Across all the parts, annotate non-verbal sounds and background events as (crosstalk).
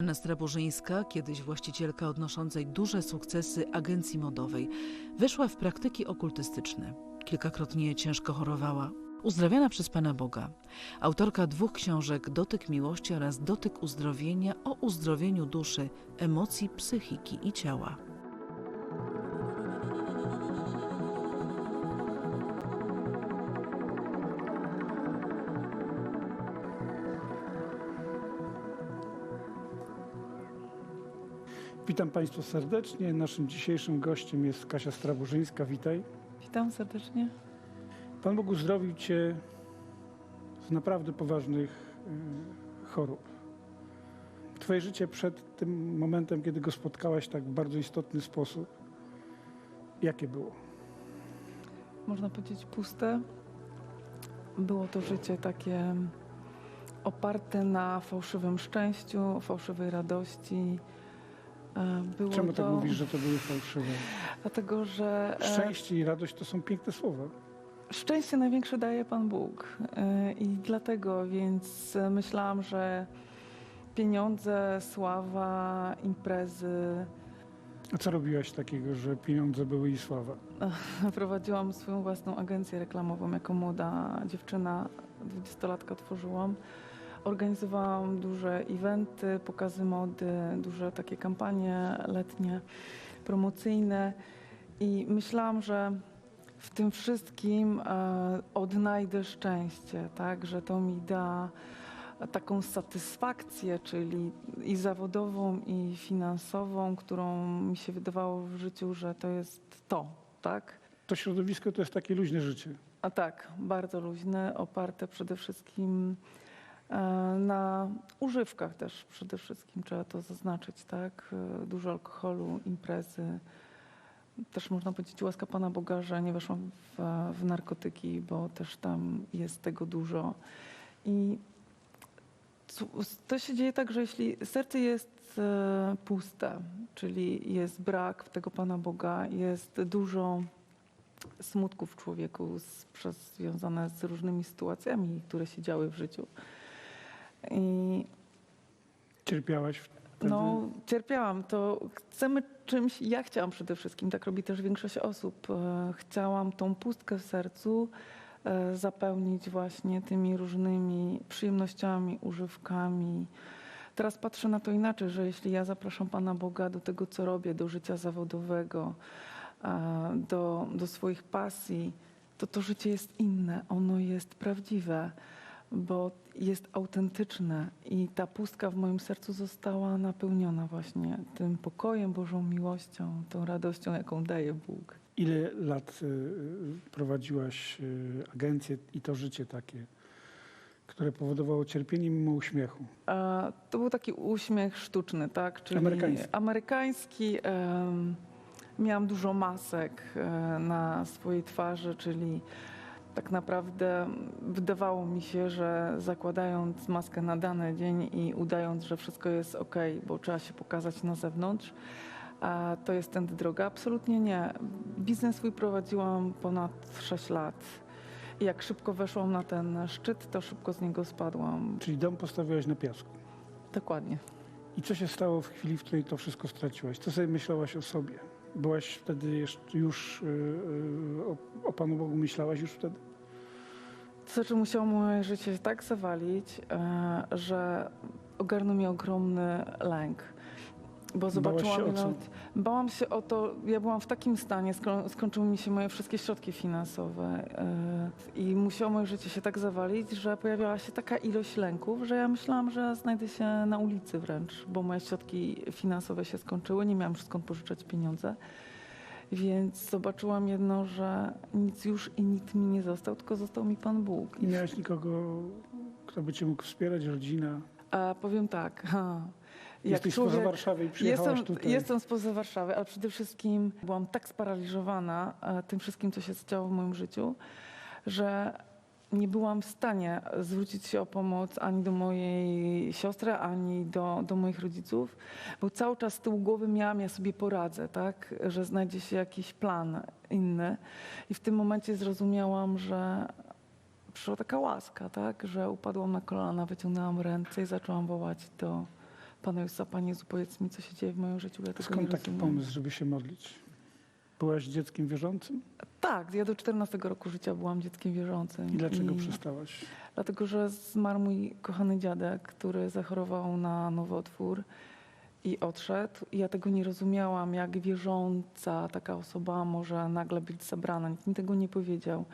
Nestra Burzyńska, kiedyś właścicielka odnoszącej duże sukcesy agencji modowej, weszła w praktyki okultystyczne. Kilkakrotnie ciężko chorowała. Uzdrawiana przez Pana Boga. Autorka dwóch książek Dotyk miłości oraz Dotyk uzdrowienia o uzdrowieniu duszy, emocji, psychiki i ciała. Witam Państwa serdecznie. Naszym dzisiejszym gościem jest Kasia Straburzyńska. Witaj. Witam serdecznie. Pan Bóg uzdrowił Cię z naprawdę poważnych y, chorób. Twoje życie przed tym momentem, kiedy Go spotkałaś tak w bardzo istotny sposób, jakie było? Można powiedzieć puste. Było to życie takie oparte na fałszywym szczęściu, fałszywej radości. E, Było Czemu to tak mówisz, że to były fałszywe? Dlatego, że e, Szczęście i radość to są piękne słowa. szczęście największe daje Pan Bóg. E, I dlatego więc myślałam, że pieniądze, sława, imprezy, A co robiłaś takiego, że pieniądze były i sława? (laughs) Prowadziłam swoją własną agencję reklamową jako młoda dziewczyna, dwudziestolatka tworzyłam. Organizowałam duże eventy, pokazy mody, duże takie kampanie letnie, promocyjne i myślałam, że w tym wszystkim e, odnajdę szczęście, tak, że to mi da taką satysfakcję, czyli i zawodową, i finansową, którą mi się wydawało w życiu, że to jest to, tak? To środowisko to jest takie luźne życie. A tak, bardzo luźne, oparte przede wszystkim na używkach też przede wszystkim, trzeba to zaznaczyć, tak? E, Dużo alkoholu, imprezy. Też można powiedzieć łaska Pana Boga, że nie weszłam w, w narkotyki, bo też tam jest tego dużo. I to się dzieje tak, że jeśli serce jest e, puste, czyli jest brak tego Pana Boga, jest dużo smutku w człowieku z, przez, związane z różnymi sytuacjami, które się działy w życiu. I Cierpiałaś wtedy? no, cierpiałam. To chcemy czymś, ja chciałam przede wszystkim, tak robi też większość osób. E, Chciałam tą pustkę w sercu e, zapełnić właśnie tymi różnymi przyjemnościami, używkami. Teraz patrzę na to inaczej, że jeśli ja zapraszam Pana Boga do tego, co robię, do życia zawodowego, e, do, do swoich pasji, to to życie jest inne, ono jest prawdziwe, bo jest autentyczne i ta pustka w moim sercu została napełniona właśnie tym pokojem, Bożą miłością, tą radością, jaką daje Bóg. Ile lat y, y, prowadziłaś y, agencję i to życie takie, które powodowało cierpienie mimo uśmiechu? E, To był taki uśmiech sztuczny, tak? Czyli Amerykański. amerykański, em, miałam dużo masek e, na swojej twarzy, czyli tak naprawdę wydawało mi się, że zakładając maskę na dany dzień i udając, że wszystko jest ok, bo trzeba się pokazać na zewnątrz, a to jest tędy droga. Absolutnie nie. Biznes swój prowadziłam ponad 6 lat. I jak szybko weszłam na ten szczyt, to szybko z niego spadłam. Czyli dom postawiłaś na piasku. Dokładnie. I co się stało w chwili, w której to wszystko straciłaś? Co sobie myślałaś o sobie? Byłaś wtedy jeszcze już y, y, o, o Panu Bogu myślałaś już wtedy? To znaczy musiało moje życie się tak zawalić, e, że ogarnął mnie ogromny lęk. Bo zobaczyłam, się o co? bałam się o to, ja byłam w takim stanie, sko- skończyły mi się moje wszystkie środki finansowe e, i musiało moje życie się tak zawalić, że pojawiała się taka ilość lęków, że ja myślałam, że znajdę się na ulicy wręcz, bo moje środki finansowe się skończyły, nie miałam skąd pożyczać pieniądze. Więc zobaczyłam jedno, że nic już i nikt mi nie został, tylko został mi Pan Bóg. Nie miałaś nikogo, kto by cię mógł wspierać, rodzina? A powiem tak, ha, jak Jesteś człowiek, spoza Warszawy i przyjechałaś jestem, tutaj. jestem spoza Warszawy, ale przede wszystkim byłam tak sparaliżowana e, tym wszystkim, co się działo w moim życiu, że nie byłam w stanie zwrócić się o pomoc ani do mojej siostry, ani do, do moich rodziców, bo cały czas z tyłu głowy miałam, ja sobie poradzę, tak, że znajdzie się jakiś plan inny. I w tym momencie zrozumiałam, że przyszła taka łaska, tak, że upadłam na kolana, wyciągnęłam ręce i zaczęłam wołać do Panu Jezusa, Panie Jezu, powiedz mi, co się dzieje w moim życiu, ja Skąd taki pomysł, żeby się modlić? Byłaś dzieckiem wierzącym? Tak, ja do 14 roku życia byłam dzieckiem wierzącym. I dlaczego przestałaś? Dlatego, że zmarł mój kochany dziadek, który zachorował na nowotwór i odszedł. I ja tego nie rozumiałam, jak wierząca taka osoba może nagle być zabrana. Nikt mi tego nie powiedział.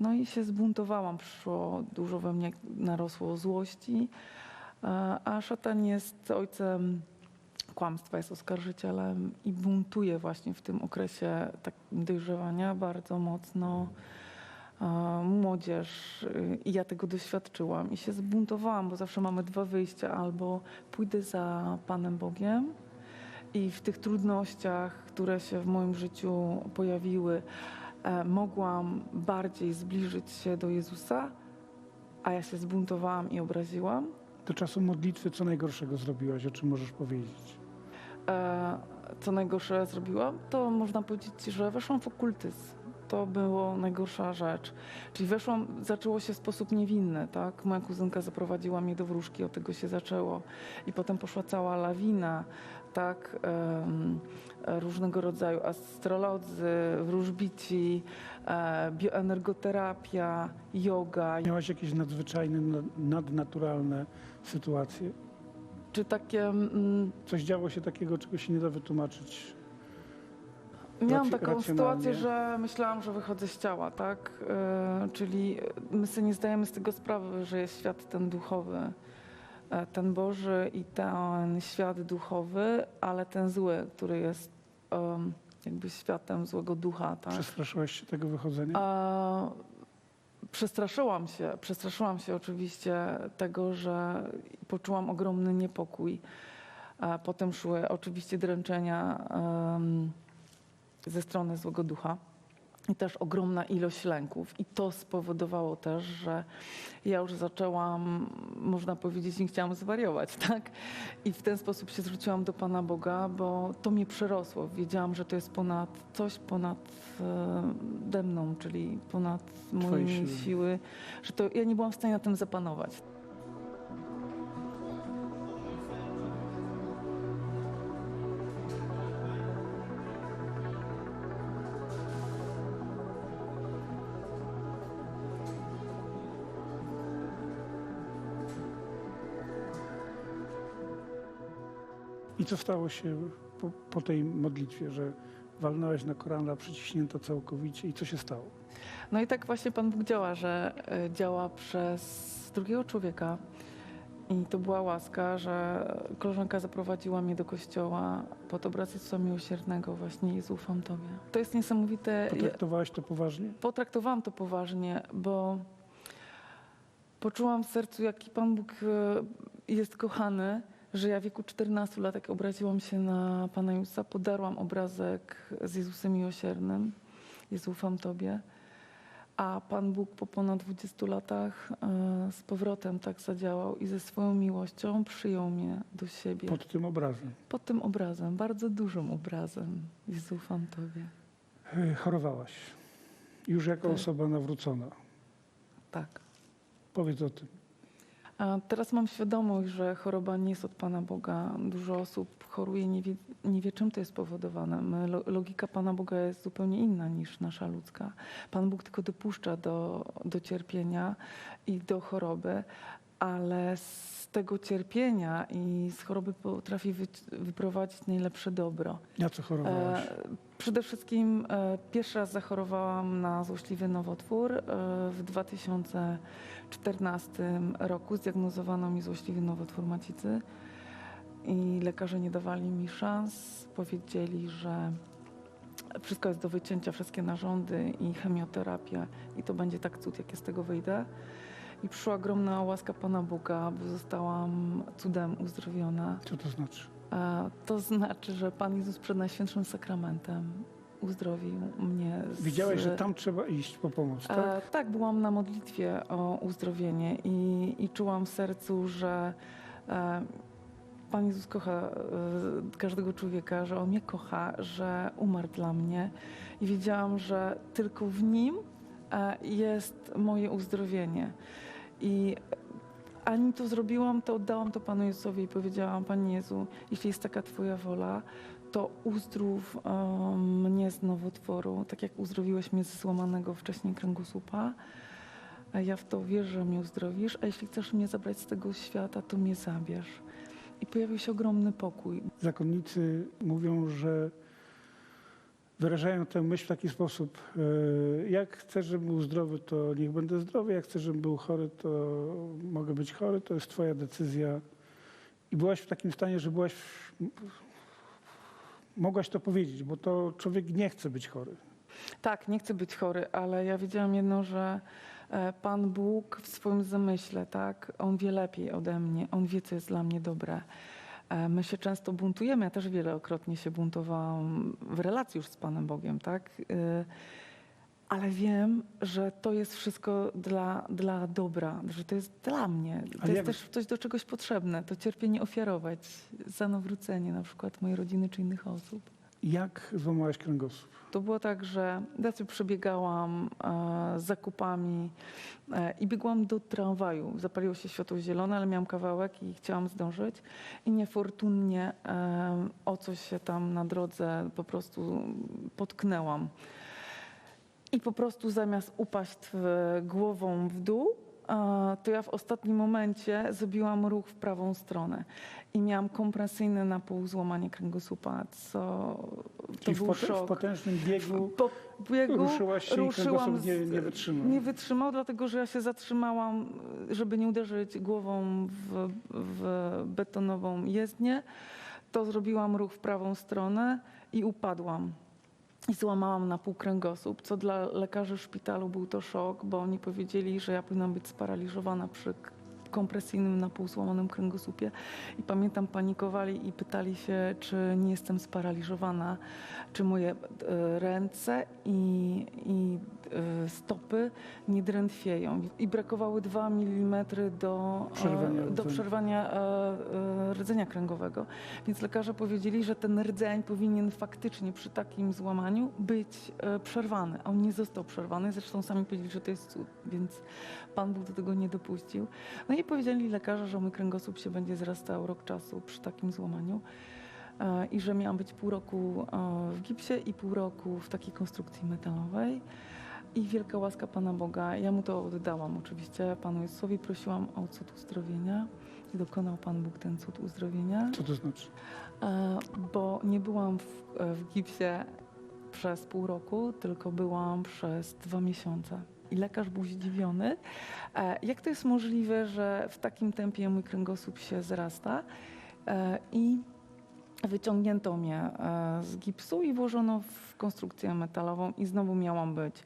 No i się zbuntowałam, przyszło dużo we mnie, narosło złości, a- a szatan jest ojcem kłamstwa, jest oskarżycielem i buntuje właśnie w tym okresie takim dojrzewania bardzo mocno e, młodzież y, i ja tego doświadczyłam i się zbuntowałam, bo zawsze mamy dwa wyjścia, albo pójdę za Panem Bogiem i w tych trudnościach, które się w moim życiu pojawiły, e, mogłam bardziej zbliżyć się do Jezusa, a ja się zbuntowałam i obraziłam. Do czasu modlitwy co najgorszego zrobiłaś, o czym możesz powiedzieć? E, co najgorsze zrobiłam, to można powiedzieć, że weszłam w okultyzm. To było najgorsza rzecz. Czyli weszłam, zaczęło się w sposób niewinny, tak? Moja kuzynka zaprowadziła mnie do wróżki, od tego się zaczęło. I potem poszła cała lawina, tak? Różnego rodzaju astrolodzy, wróżbici, e, bioenergoterapia, yoga. Miałaś jakieś nadzwyczajne, nad- nadnaturalne sytuacje? Czy takie... Mm, Coś działo się takiego, czego się nie da wytłumaczyć? Miałam Rac- taką racjonalnie. sytuację, że myślałam, że wychodzę z ciała, tak? E, czyli my sobie nie zdajemy z tego sprawy, że jest świat ten duchowy, e, ten Boży i ten świat duchowy, ale ten zły, który jest em, jakby światem złego ducha, tak? Przestraszyłaś się tego wychodzenia? A, przestraszyłam się, przestraszyłam się oczywiście tego, że poczułam ogromny niepokój. Potem szły oczywiście dręczenia ze strony złego ducha i też ogromna ilość lęków. I to spowodowało też, że ja już zaczęłam, można powiedzieć, nie chciałam zwariować, (laughs) tak? I w ten sposób się zwróciłam do Pana Boga, bo to mnie przerosło. Wiedziałam, że to jest ponad coś ponad e, mną, czyli ponad moje siły. siły. że to ja nie byłam w stanie na tym zapanować. Co stało się po, po tej modlitwie, że walnąłeś na Korana przyciśnięta całkowicie i co się stało? No i tak właśnie Pan Bóg działa, że e, działa przez drugiego człowieka. I to była łaska, że koleżanka zaprowadziła mnie do kościoła pod obraz Jezusa Miłosiernego, właśnie Jezu, ufam Tobie. To jest niesamowite. Potraktowałaś to poważnie? Potraktowałam to poważnie, bo poczułam w sercu, jaki Pan Bóg e, jest kochany, że ja w wieku 14 lat, jak obraziłam się na Pana Jezusa, podarłam obrazek z Jezusem Miłosiernym. Jezu, ufam Tobie. A Pan Bóg po ponad 20 latach e, z powrotem tak zadziałał i ze swoją miłością przyjął mnie do siebie. Pod, Pod tym obrazem. tym obrazem, bardzo dużym obrazem. Jezu, ufam Tobie. E, Chorowałaś. Już jako Tak. osoba nawrócona. Tak. Powiedz o tym. Teraz mam świadomość, że choroba nie jest od Pana Boga. Dużo osób choruje, nie wie, nie wie czym to jest lo- logika Pana Boga jest zupełnie inna niż nasza ludzka. Pan Bóg tylko dopuszcza do, do cierpienia i do choroby, ale z tego cierpienia i z choroby potrafi wy, wyprowadzić najlepsze dobro. Na co chorowałaś? E, Przede wszystkim e, pierwszy raz zachorowałam na złośliwy nowotwór. E, w 2014 roku zdiagnozowano mi złośliwy nowotwór macicy i lekarze nie dawali mi szans. Powiedzieli, że wszystko jest do wycięcia, wszystkie narządy i chemioterapia i to będzie tak cud, jak ja z tego wyjdę. I przyszła ogromna łaska Pana Boga, bo zostałam cudem uzdrowiona. Co to znaczy? A To znaczy, że Pan Jezus przed Najświętszym Sakramentem uzdrowił mnie. Z... Widziałeś, że tam trzeba iść po pomoc, tak? E, tak, byłam na modlitwie o uzdrowienie i, i czułam w sercu, że e, Pan Jezus kocha e, każdego człowieka, że On mnie kocha, że umarł dla mnie i wiedziałam, że tylko w Nim e, jest moje uzdrowienie. I ani to zrobiłam, to oddałam to Panu Jezusowi i powiedziałam, Panie Jezu, jeśli jest taka Twoja wola, to uzdrów e, mnie z nowotworu, tak jak uzdrowiłeś mnie ze złamanego wcześniej kręgosłupa. Ja w to wierzę, że mnie uzdrowisz, a jeśli chcesz mnie zabrać z tego świata, to mnie zabierz. I pojawił się ogromny pokój. Zakonnicy mówią, że wyrażają tę myśl w taki sposób: e, jak chcesz, żebym był zdrowy, to niech będę zdrowy, jak chcesz, żebym był chory, to mogę być chory, to jest Twoja decyzja. I byłaś w takim stanie, że byłaś. Mogłaś to powiedzieć, bo to człowiek nie chce być chory. Tak, nie chcę być chory, ale ja wiedziałam jedno, że e, Pan Bóg w swoim zamyśle, tak, On wie lepiej ode mnie, On wie, co jest dla mnie dobre. E, My się często buntujemy, ja też wielokrotnie się buntowałam w relacji już z Panem Bogiem, tak? E, Ale wiem, że to jest wszystko dla, dla dobra, że to jest dla mnie. To Ale jest jak- też coś do czegoś potrzebne, to cierpienie ofiarować za nawrócenie na przykład mojej rodziny czy innych osób. Jak złamałaś kręgosłup? To było tak, że sobie przebiegałam e, z zakupami e, i biegłam do tramwaju. Zapaliło się światło zielone, ale miałam kawałek i chciałam zdążyć. I niefortunnie e, o coś się tam na drodze po prostu potknęłam. I po prostu zamiast upaść w, głową w dół, to ja w ostatnim momencie zrobiłam ruch w prawą stronę. I miałam kompresyjne na pół złamanie kręgosłupa, co to Czyli w, był w szok. potężnym biegu Po biegu ruszyłaś się i ruszyłam kręgosłup nie, nie wytrzymał. nie wytrzymał, dlatego że ja się zatrzymałam, żeby nie uderzyć głową w, w betonową jezdnię. To zrobiłam ruch w prawą stronę i upadłam. I złamałam na pół kręgosłup, co dla lekarzy w szpitalu był to szok, bo oni powiedzieli, że ja powinnam być sparaliżowana przy kompresyjnym na pół złamanym kręgosłupie. I pamiętam, panikowali i pytali się, czy nie jestem sparaliżowana, czy moje e, ręce i, i e, stopy nie drętwieją. I brakowały 2 mm do Przerwania e, do rdzenia. przerwania e, e, rdzenia kręgowego. Więc lekarze powiedzieli, że ten rdzeń powinien faktycznie przy takim złamaniu być przerwany. A on nie został przerwany, zresztą sami powiedzieli, że to jest cud, więc Pan Bóg do tego nie dopuścił. No i powiedzieli lekarze, że mój kręgosłup się będzie zrastał rok czasu przy takim złamaniu e, i że miałam być pół roku e, w gipsie i pół roku w takiej konstrukcji metalowej. I wielka łaska Pana Boga, ja mu to oddałam oczywiście Panu Jezusowi, prosiłam o cud uzdrowienia i dokonał Pan Bóg ten cud uzdrowienia, Co to znaczy? e, bo nie byłam w, w gipsie przez pół roku, tylko byłam przez dwa miesiące. I lekarz był zdziwiony, e, jak to jest możliwe, że w takim tempie mój kręgosłup się zrasta. E, I wyciągnięto mnie e, z gipsu i włożono w konstrukcję metalową i znowu miałam być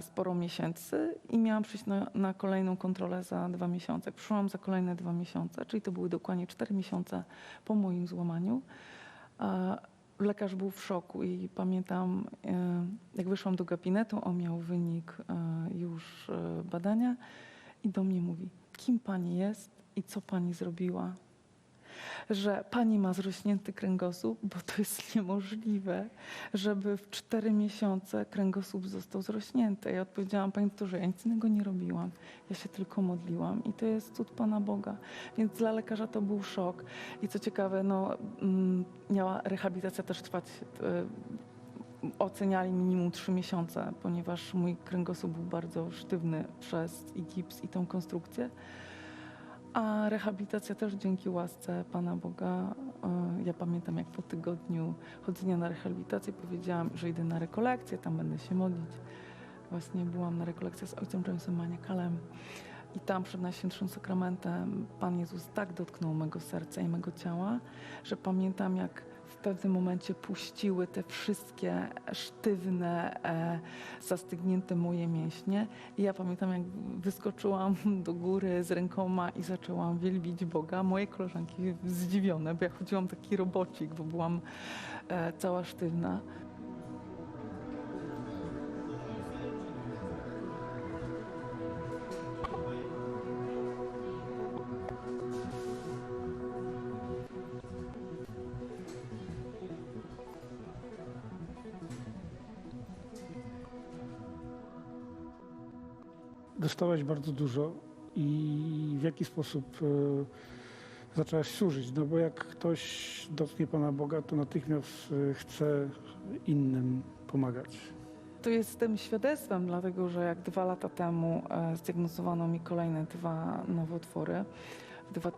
sporo miesięcy i miałam przyjść na, na kolejną kontrolę za dwa miesiące. Przyszłam za kolejne dwa miesiące, czyli to były dokładnie cztery miesiące po moim złamaniu. Lekarz był w szoku i pamiętam, e, jak wyszłam do gabinetu, on miał wynik e, już e, badania i do mnie mówi, kim pani jest i co pani zrobiła, że pani ma zrośnięty kręgosłup, bo to jest (laughs) niemożliwe, żeby w cztery miesiące kręgosłup został zrośnięty. Ja odpowiedziałam, pani doktorze, ja nic innego nie robiłam. Ja się tylko modliłam i to jest cud Pana Boga. Więc dla lekarza to był szok. I co ciekawe, no, mm, miała rehabilitacja też trwać, e, oceniali minimum trzy miesiące, ponieważ mój kręgosłup był bardzo sztywny przez i gips i tą konstrukcję. A rehabilitacja też dzięki łasce Pana Boga. e, Ja pamiętam, jak po tygodniu chodzenia na rehabilitację powiedziałam, że idę na rekolekcję, tam będę się modlić. Właśnie byłam na rekolekcji z ojcem Jamesem Maniakalem i tam przed Najświętszym Sakramentem Pan Jezus tak dotknął mego serca i mego ciała, że pamiętam, jak pewnym momencie puściły te wszystkie sztywne, e, zastygnięte moje mięśnie. I ja pamiętam, jak wyskoczyłam do góry z rękoma i zaczęłam wielbić Boga. Moje koleżanki zdziwione, bo ja chodziłam taki robocik, bo byłam e, cała sztywna. Dostałaś bardzo dużo i w jaki sposób e, zaczęłaś służyć? No bo jak ktoś dotknie Pana Boga, to natychmiast e, chce innym pomagać. To jestem świadectwem, dlatego że jak dwa lata temu e, zdiagnozowano mi kolejne dwa nowotwory,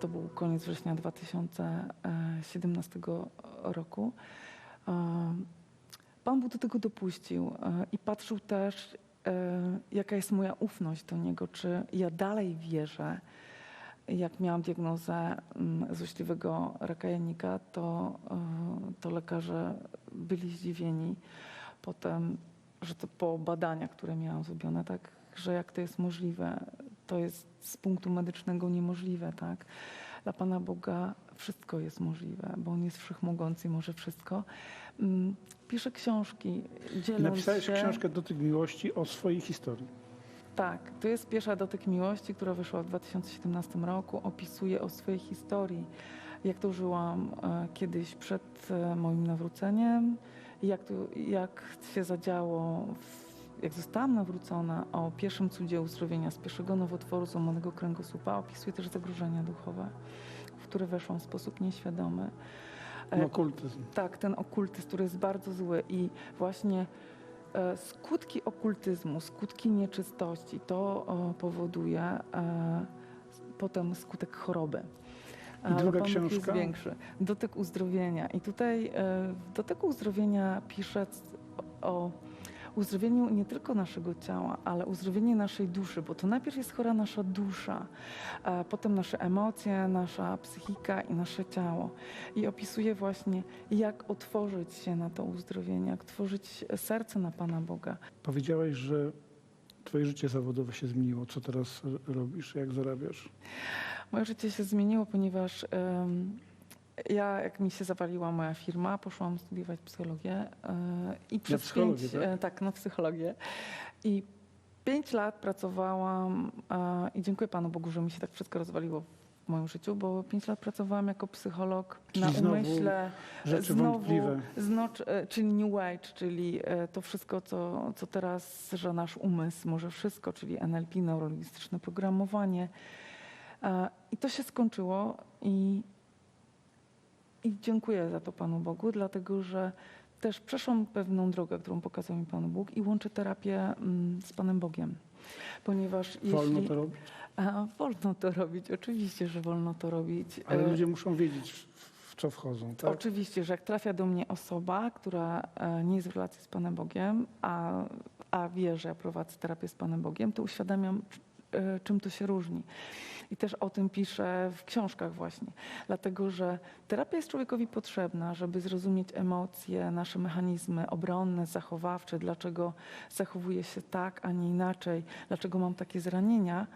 to był koniec września 2017 roku, Pan Bóg do tego dopuścił i patrzył też, jaka jest moja ufność do Niego, czy ja dalej wierzę. Jak miałam diagnozę mm, złośliwego raka jajnika, to, e, to lekarze byli zdziwieni potem, że to po badaniach, które miałam zrobione, tak, że jak to jest możliwe, to jest z punktu medycznego niemożliwe, tak. Dla Pana Boga wszystko jest możliwe, bo On jest wszechmogący i może wszystko. Mm, Piszę książki, dzieląc Napisałeś się... książkę Dotyk Miłości o swojej historii. Tak, to jest pierwsza Dotyk Miłości, która wyszła w 2017 roku. Opisuje o swojej historii, jak to żyłam e, kiedyś przed e, moim nawróceniem, jak, to, jak się zadziało, w, jak zostałam nawrócona, o pierwszym cudzie uzdrowienia z pierwszego nowotworu złamanego kręgosłupa. Opisuje też zagrożenia duchowe, w które weszłam w sposób nieświadomy. E, okultyzm. tak, ten okultyzm, który jest bardzo zły i właśnie e, skutki okultyzmu, skutki nieczystości, to powoduje e, potem skutek choroby. I druga Pan książka? Jest większy. Dotyk uzdrowienia. I tutaj w dotyku uzdrowienia piszę c- o uzdrowieniu nie tylko naszego ciała, ale uzdrowienie naszej duszy, bo to najpierw jest chora nasza dusza, a potem nasze emocje, nasza psychika i nasze ciało. I opisuje właśnie, jak otworzyć się na to uzdrowienie, jak tworzyć serce na Pana Boga. Powiedziałeś, że Twoje życie zawodowe się zmieniło. Co teraz robisz? Jak zarabiasz? Moje życie się zmieniło, ponieważ ja, jak mi się zawaliła moja firma, poszłam studiować psychologię e, i przez pięć, tak? e, tak, na psychologię. I pięć lat pracowałam e, i dziękuję Panu Bogu, że mi się tak wszystko rozwaliło w moim życiu, bo pięć lat pracowałam jako psycholog na znowu umyśle. Rzeczy znowu, wątpliwe. Czyli New Age, czyli to wszystko, co, co teraz, że nasz umysł może wszystko, czyli NLP, neurolingwistyczne programowanie. I to się skończyło i, i dziękuję za to Panu Bogu, dlatego że też przeszłam pewną drogę, którą pokazał mi Pan Bóg i łączę terapię mm, z Panem Bogiem. Ponieważ Wolno jeśli... to robić? A, wolno to robić, oczywiście, że wolno to robić. Ale E, ludzie muszą wiedzieć, w- co wchodzą. Tak? Oczywiście, że jak trafia do mnie osoba, która e, nie jest w relacji z Panem Bogiem, a, a wie, że ja prowadzę terapię z Panem Bogiem, to uświadamiam, czym to się różni. I też o tym piszę w książkach właśnie. Dlatego, że terapia jest człowiekowi potrzebna, żeby zrozumieć emocje, nasze mechanizmy obronne, zachowawcze, dlaczego zachowuję się tak, a nie inaczej, dlaczego mam takie zranienia,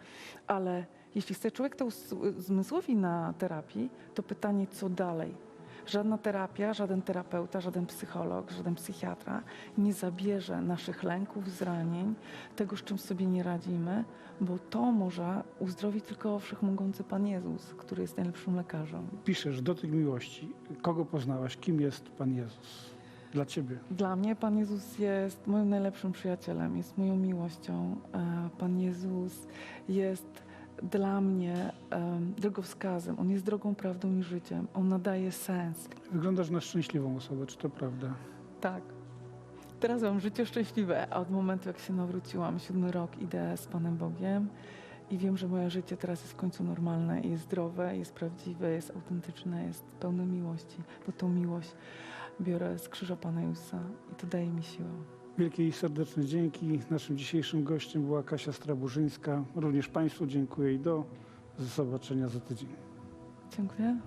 ale jeśli chce człowiek to zmysłowi na terapii, to pytanie, co dalej? Żadna terapia, żaden terapeuta, żaden psycholog, żaden psychiatra nie zabierze naszych lęków, zranień, tego, z czym sobie nie radzimy, bo to może uzdrowić tylko wszechmogący Pan Jezus, który jest najlepszym lekarzem. Piszesz Dotyk Miłości. Kogo poznałaś? Kim jest Pan Jezus? Dla Ciebie. Dla mnie Pan Jezus jest moim najlepszym przyjacielem, jest moją miłością. E, Pan Jezus jest dla mnie em, drogowskazem. On jest drogą, prawdą i życiem. On nadaje sens. Wyglądasz na szczęśliwą osobę, czy to prawda? Tak. Teraz mam życie szczęśliwe, a od momentu jak się nawróciłam, siódmy rok idę z Panem Bogiem i wiem, że moje życie teraz jest w końcu normalne, jest zdrowe, jest prawdziwe, jest autentyczne, jest pełne miłości, bo tą miłość biorę z krzyża Pana Jezusa i to daje mi siłę. Wielkie i serdeczne dzięki. Naszym dzisiejszym gościem była Kasia Straburzyńska. Również Państwu dziękuję i do zobaczenia za tydzień. Dziękuję.